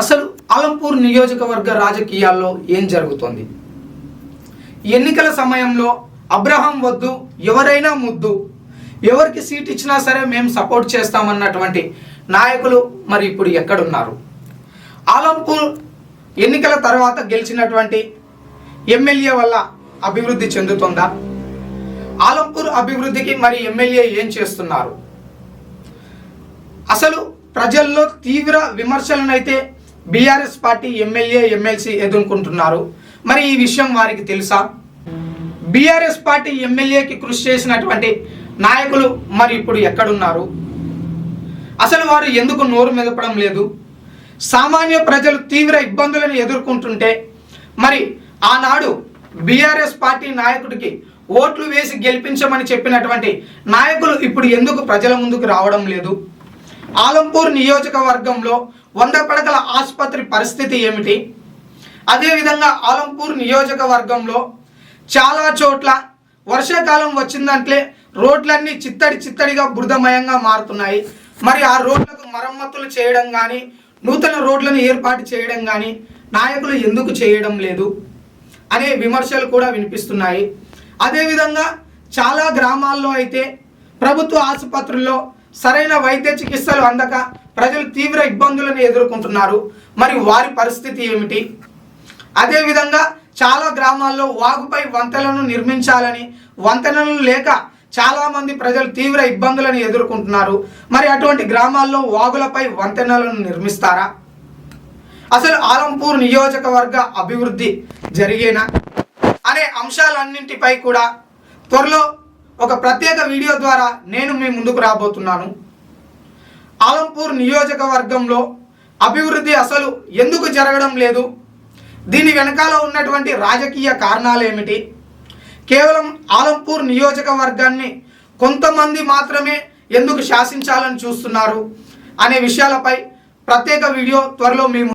అసలు ఆలంపూర్ నియోజకవర్గ రాజకీయాల్లో ఏం జరుగుతోంది? ఎన్నికల సమయంలో అబ్రహం వద్దు ఎవరైనా ముద్దు ఎవరికి సీట్ ఇచ్చినా సరే మేము సపోర్ట్ చేస్తామన్నటువంటి నాయకులు మరి ఇప్పుడు ఎక్కడున్నారు? ఆలంపూర్ ఎన్నికల తర్వాత గెలిచినటువంటి ఎమ్మెల్యే వల్ల అభివృద్ధి చెందుతుందా? ఆలంపూర్ అభివృద్ధికి మరి ఎమ్మెల్యే ఏం చేస్తున్నారు? అసలు ప్రజల్లో తీవ్ర విమర్శలనైతే బీఆర్ఎస్ పార్టీ ఎమ్మెల్యే ఎమ్మెల్సీ ఎదుర్కొంటున్నారు. మరి ఈ విషయం వారికి తెలుసా? బీఆర్ఎస్ పార్టీ ఎమ్మెల్యేకి కృషి చేసినటువంటి నాయకులు మరి ఇప్పుడు ఎక్కడున్నారు? అసలు వారు ఎందుకు నోరు మెదపడం లేదు? సామాన్య ప్రజలు తీవ్ర ఇబ్బందులను ఎదుర్కొంటుంటే మరి ఆనాడు బీఆర్ఎస్ పార్టీ నాయకుడికి ఓట్లు వేసి గెలిపించమని చెప్పినటువంటి నాయకులు ఇప్పుడు ఎందుకు ప్రజల ముందుకు రావడం లేదు? ఆలంపూర్ నియోజకవర్గంలో వంద పడకల ఆసుపత్రి పరిస్థితి ఏమిటి? అదేవిధంగా ఆలంపూర్ నియోజకవర్గంలో చాలా చోట్ల వర్షాకాలం వచ్చిందంటే రోడ్లన్నీ చిత్తడి చిత్తడిగా బురదమయంగా మారుతున్నాయి. మరి ఆ రోడ్లకు మరమ్మతులు చేయడం కానీ నూతన రోడ్లను ఏర్పాటు చేయడం కానీ నాయకులు ఎందుకు చేయడం లేదు? అనే విమర్శలు కూడా వినిపిస్తున్నాయి. అదేవిధంగా చాలా గ్రామాల్లో అయితే ప్రభుత్వ ఆసుపత్రుల్లో సరైన వైద్య చికిత్సలు అందక ప్రజలు తీవ్ర ఇబ్బందులను ఎదుర్కొంటున్నారు. మరి వారి పరిస్థితి ఏమిటి? అదేవిధంగా చాలా గ్రామాల్లో వాగుపై వంతెనలను నిర్మించాలని వంతెనలు లేక చాలామంది ప్రజలు తీవ్ర ఇబ్బందులను ఎదుర్కొంటున్నారు. మరి అటువంటి గ్రామాల్లో వాగులపై వంతెనలను నిర్మిస్తారా? అసలు ఆలంపూర్ నియోజకవర్గ అభివృద్ధి జరిగేనా? అనే అంశాలన్నింటిపై కూడా త్వరలో ఒక ప్రత్యేక వీడియో ద్వారా నేను మీ ముందుకు రాబోతున్నాను. ఆలంపూర్ నియోజకవర్గంలో అభివృద్ధి అసలు ఎందుకు జరగడం లేదు? దీని వెనకాల ఉన్నటువంటి రాజకీయ కారణాలు ఏమిటి కేవలం ఆలంపూర్ నియోజకవర్గాన్ని కొంతమంది మాత్రమే ఎందుకు శాసించాలని చూస్తున్నారు? అనే విషయాలపై ప్రత్యేక వీడియో త్వరలో మేము